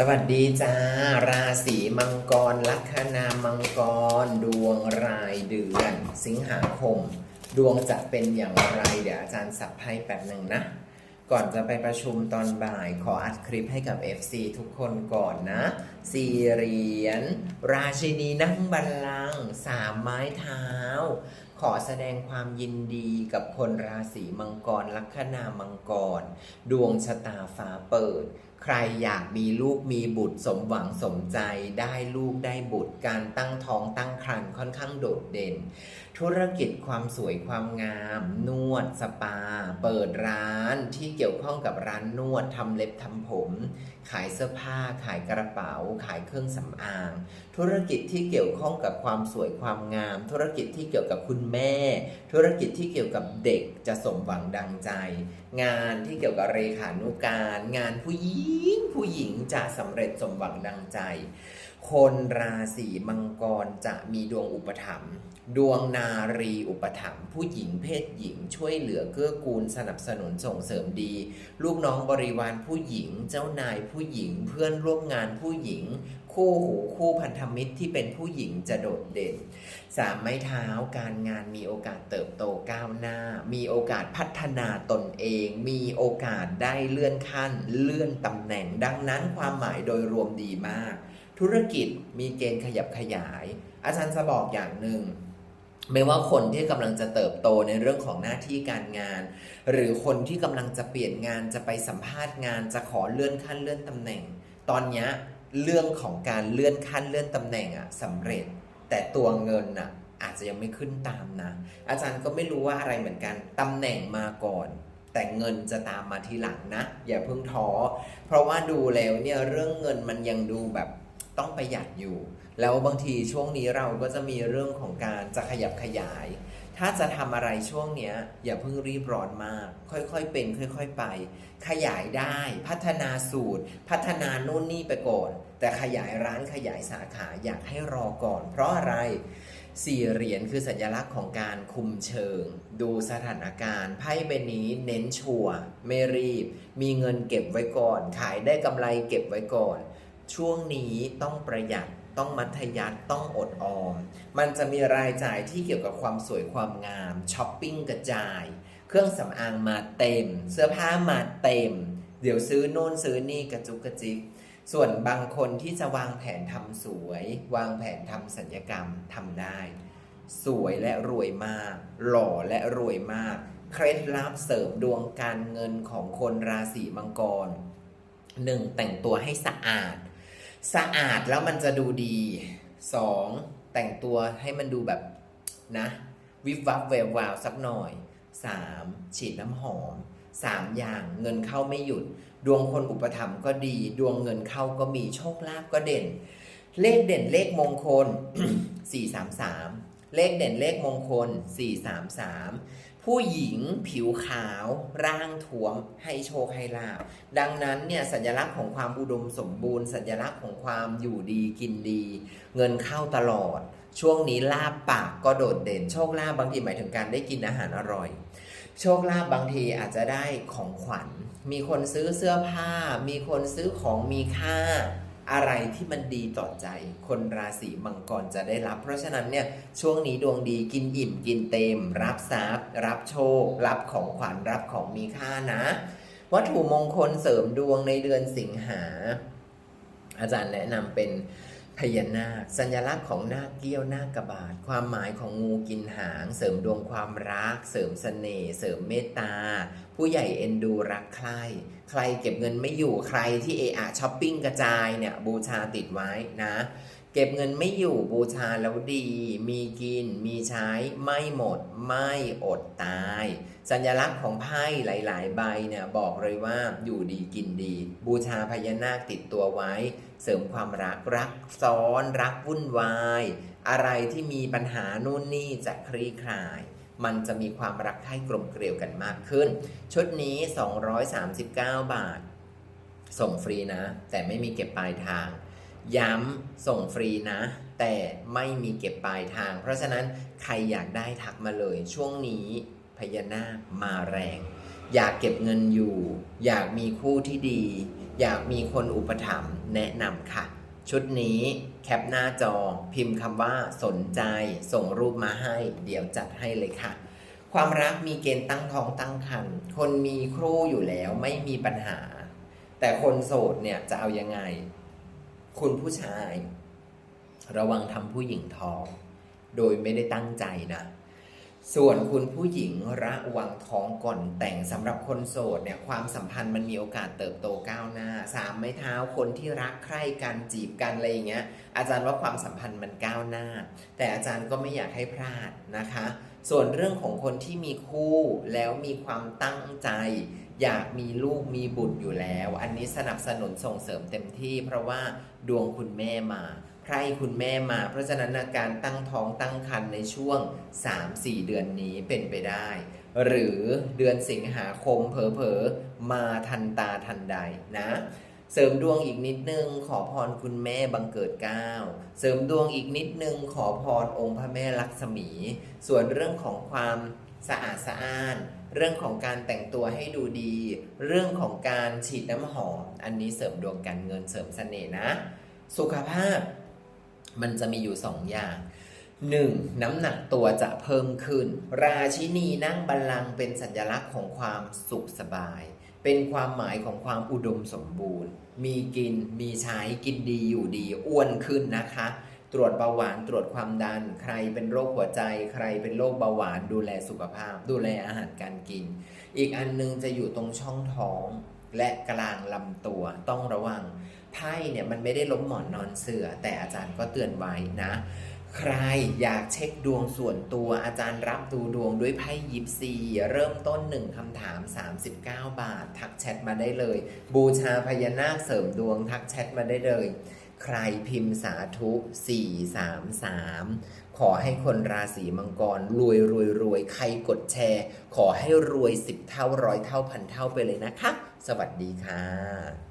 สวัสดีจ้า ราศีมังกร ลัคนามังกร ดวงรายเดือน สิงหาคม ดวงจะเป็นอย่างไร เดี๋ยวอาจารย์สับให้แป๊บหนึ่งนะ ก่อนจะไปประชุมตอนบ่ายขออัดคลิปให้กับ FC ทุกคนก่อนนะสี่เหรียญราชินีนั่งบัลลังก์สามไม้เท้า ขอแสดงความยินดีกับคนราศีมังกรลัคนามังกร ดวงชะตาฟ้าเปิด ใครอยากมีลูกมีบุตรสมหวังสมใจได้ลูกได้บุตรการตั้งท้องตั้งครรภ์ค่อนข้างโดดเด่น ธุรกิจความสวยความงาม นวดสปา เปิดร้านที่เกี่ยวข้องกับร้านนวดทำเล็บทำผม ขายเสื้อผ้า ขายกระเป๋า ขายเครื่องสำอาง ธุรกิจที่เกี่ยวข้องกับความสวยความงาม ธุรกิจที่เกี่ยวกับคุณแม่ ธุรกิจที่เกี่ยวกับเด็กจะสมหวังดังใจ งานที่เกี่ยวกับเรขานุการ งานผู้หญิงผู้หญิงจะสำเร็จสมหวังดังใจ คนราศีมังกรจะมีดวงอุปถัมภ์ ดวงนารีอุปถัมภ์ผู้หญิงเพศหญิง ช่วยเหลือเกื้อกูลสนับสนุนส่งเสริมดี ลูกน้องบริวารผู้หญิง เจ้านายผู้หญิง เพื่อนร่วมงานผู้หญิง คู่หูคู่พันธมิตรที่เป็นผู้หญิงจะโดดเด่นสามไม้เท้าการงานมีโอกาสเติบโตก้าวหน้า มีโอกาสพัฒนาตนเอง มีโอกาสได้เลื่อนขั้น เลื่อนตำแหน่ง ดังนั้นความหมายโดยรวมดีมาก ธุรกิจมีเกณฑ์ขยับขยาย อาจารย์จะบอกอย่างหนึ่ง ไม่ว่าคนที่กำลังจะเติบโตในเรื่องของหน้าที่การงาน หรือคนที่กำลังจะเปลี่ยนงานจะไปสัมภาษณ์งาน จะขอเลื่อนขั้นเลื่อนตำแหน่ง ตอนนี้เรื่องของการเลื่อนขั้นเลื่อนตำแหน่งอะสำเร็จ แต่ตัวเงินน่ะอาจจะยังไม่ขึ้นตามนะ อาจารย์ก็ไม่รู้ว่าอะไรเหมือนกันตำแหน่งมาก่อน แต่เงินจะตามมาทีหลังนะ อย่าเพิ่งท้อเพราะว่าดูแล้วเนี่ยเรื่องเงินมันยังดูแบบ ต้องประหยัดอยู่ แล้วบางทีช่วงนี้เราก็จะมีเรื่องของการจะขยับขยาย ถ้าจะทำอะไรช่วงเนี้ย อย่าเพิ่งรีบร้อนมาก ค่อยๆเป็น ค่อย ๆไป ขยายได้พัฒนาสูตร พัฒนานู่นนี่ไปก่อน แต่ขยายร้านขยายสาขาอยากให้รอก่อน เพราะอะไรสี่เหรียญคือสัญลักษณ์ของการคุมเชิง ดูสถานการณ์ไพ่ใบนี้เน้นชัวร์ไม่รีบ มีเงินเก็บไว้ก่อน ขายได้กำไรเก็บไว้ก่อน ช่วงนี้ต้องประหยัดต้องมัธยัติต้องอดออม มันจะมีรายจ่ายที่เกี่ยวกับความสวยความงามช้อปปิ้งกระจาย เครื่องสำอางมาเต็ม เสื้อผ้ามาเต็ม เดี๋ยวซื้อโน่นซื้อนี่กระจุกกระจิกส่วนบางคนที่จะวางแผนทำสวย วางแผนทำสัญญกรรมทำได้ สวยและรวยมาก หล่อและรวยมาก เคล็ดลับเสริมดวงการเงินของคนราศีมังกร 1. แต่งตัวให้สะอาด สะอาดแล้วมันจะดูดี 2. แต่งตัวให้มันดูแบบนะ วิบวับแวววาวสักหน่อย 3. ฉีดน้ำหอม3อย่างเงินเข้าไม่หยุด ดวงคนอุปถัมภ์ก็ดี ดวงเงินเข้าก็มีโชคลาภก็เด่น เลขเด่นเลขมงคล 433 เลขเด่นเลขมงคล 433 ผู้หญิงผิวขาวร่างท้วมให้โชคให้ลาบดังนั้นเนี่ยสัญลักษณ์ของความอุดมสมบูรณ์ สัญลักษณ์ของความอยู่ดีกินดี เงินเข้าตลอด ช่วงนี้ลาบปากก็โดดเด่น โชคลาภบางทีหมายถึงการได้กินอาหารอร่อย โชคลาภบางทีอาจจะได้ของขวัญ มีคนซื้อเสื้อผ้า มีคนซื้อของมีค่า อะไรที่มันดีต่อใจ คนราศีมังกรจะได้รับ เพราะฉะนั้นเนี่ยช่วงนี้ดวงดีกินอิ่มกินเต็ม รับทรัพย์ รับโชค รับของขวัญรับของมีค่านะ วัตถุมงคลเสริมดวงในเดือนสิงหา อาจารย์แนะนำเป็น พญานาค สัญลักษณ์ของนาคเกี้ยวนาคกระบาดความหมายของงูกินหาง เสริมดวงความรัก เสริมเสน่ห์เสริมเมตตา ผู้ใหญ่เอ็นดูรักใครใครเก็บเงินไม่อยู่ใครที่เออะช้อปปิ้งกระจายเนี่ยบูชาติดไว้นะ เก็บเงินไม่อยู่บูชาแล้วดี มีกิน มีใช้ ไม่หมด ไม่อดตาย สัญลักษณ์ของไพ่หลาย ๆ ใบเนี่ยบอกเลยว่าอยู่ดีกินดี บูชาพญานาคติดตัวไว้ เสริมความรักรักซ้อนรักวุ่นวาย อะไรที่มีปัญหานู่นนี่จะคลี่คลายมันจะมีความรักใคร่กลมเกลียวกันมากขึ้น ชุดนี้ 239 บาท ส่งฟรีนะ แต่ไม่มีเก็บปลายทาง ย้ำส่งฟรีนะ แต่ไม่มีเก็บปลายทาง เพราะฉะนั้นใครอยากได้ทักมาเลยช่วงนี้พญานาคมาแรง อยากเก็บเงินอยู่ อยากมีคู่ที่ดี อยากมีคนอุปถัมภ์แนะนำค่ะ ชุดนี้แคปหน้าจอ พิมพ์คำว่าสนใจ ส่งรูปมาให้ เดี๋ยวจัดให้เลยค่ะ ความรักมีเกณฑ์ตั้งท้องตั้งครรภ์คนมีครูอยู่แล้วไม่มีปัญหา แต่คนโสดเนี่ยจะเอายังไง คุณผู้ชาย ระวังทำผู้หญิงท้อง โดยไม่ได้ตั้งใจนะ ส่วนคุณผู้หญิงระวังท้องก่อนแต่งสำหรับคนโสดเนี่ยความสัมพันธ์มันมีโอกาสเติบโตก้าวหน้า สามไม้เท้าคนที่รักใคร่กันจีบกันอะไรอย่างเงี้ย อาจารย์ว่าความสัมพันธ์มันก้าวหน้า แต่อาจารย์ก็ไม่อยากให้พลาดนะคะ ส่วนเรื่องของคนที่มีคู่แล้วมีความตั้งใจ อยากมีลูกมีบุตรอยู่แล้ว อันนี้สนับสนุนส่งเสริมเต็มที่ เพราะว่าดวงคุณแม่มาไพร่คุณแม่มา เพราะฉะนั้นอาการตั้งท้องตั้งครรภ์ในช่วง 3-4 เดือนนี้เป็นไปได้ หรือเดือนสิงหาคมเผลอๆมาทันตาทันใดนะ เสริมดวงอีกนิดนึง ขอพรคุณแม่บังเกิดเก้าเสริมดวงอีกนิดนึง ขอพรองค์พระแม่ลักษมี ส่วนเรื่องของความสะอาดสะอ้าน เรื่องของการแต่งตัวให้ดูดี เรื่องของการฉีดน้ำหอม อันนี้เสริมดวงการเงินเสริมเสน่ห์นะ สุขภาพมันจะมีอยู่สองอย่าง 1. น้ำหนักตัวจะเพิ่มขึ้น ราชินีนั่งบัลลังก์เป็นสัญลักษณ์ของความสุขสบาย เป็นความหมายของความอุดมสมบูรณ์ มีกิน มีใช้ กินดีอยู่ดี อ้วนขึ้นนะคะ ตรวจเบาหวาน ตรวจความดัน ใครเป็นโรคหัวใจ ใครเป็นโรคเบาหวาน ดูแลสุขภาพ ดูแลอาหารการกิน อีกอันหนึงจะอยู่ตรงช่องท้องและกลางลำตัวต้องระวัง ไพ่เนี่ยมันไม่ได้ล้มหมอนนอนเสือแต่อาจารย์ก็เตือนไว้นะ ใครอยากเช็คดวงส่วนตัวอาจารย์รับดูดวงด้วยไพ่ยิปซี เริ่มต้น 1คำถาม 39 บาท ทักแชทมาได้เลย บูชาพญานาคเสริมดวงทักแชทมาได้เลย ใครพิมพ์สาธุ 433 ขอให้คนราศีมังกร รวยรวยรวยใครกดแชร์ ขอให้รวย 10 เท่าร้อยเท่าพันเท่าไปเลยนะคะ สวัสดีค่ะ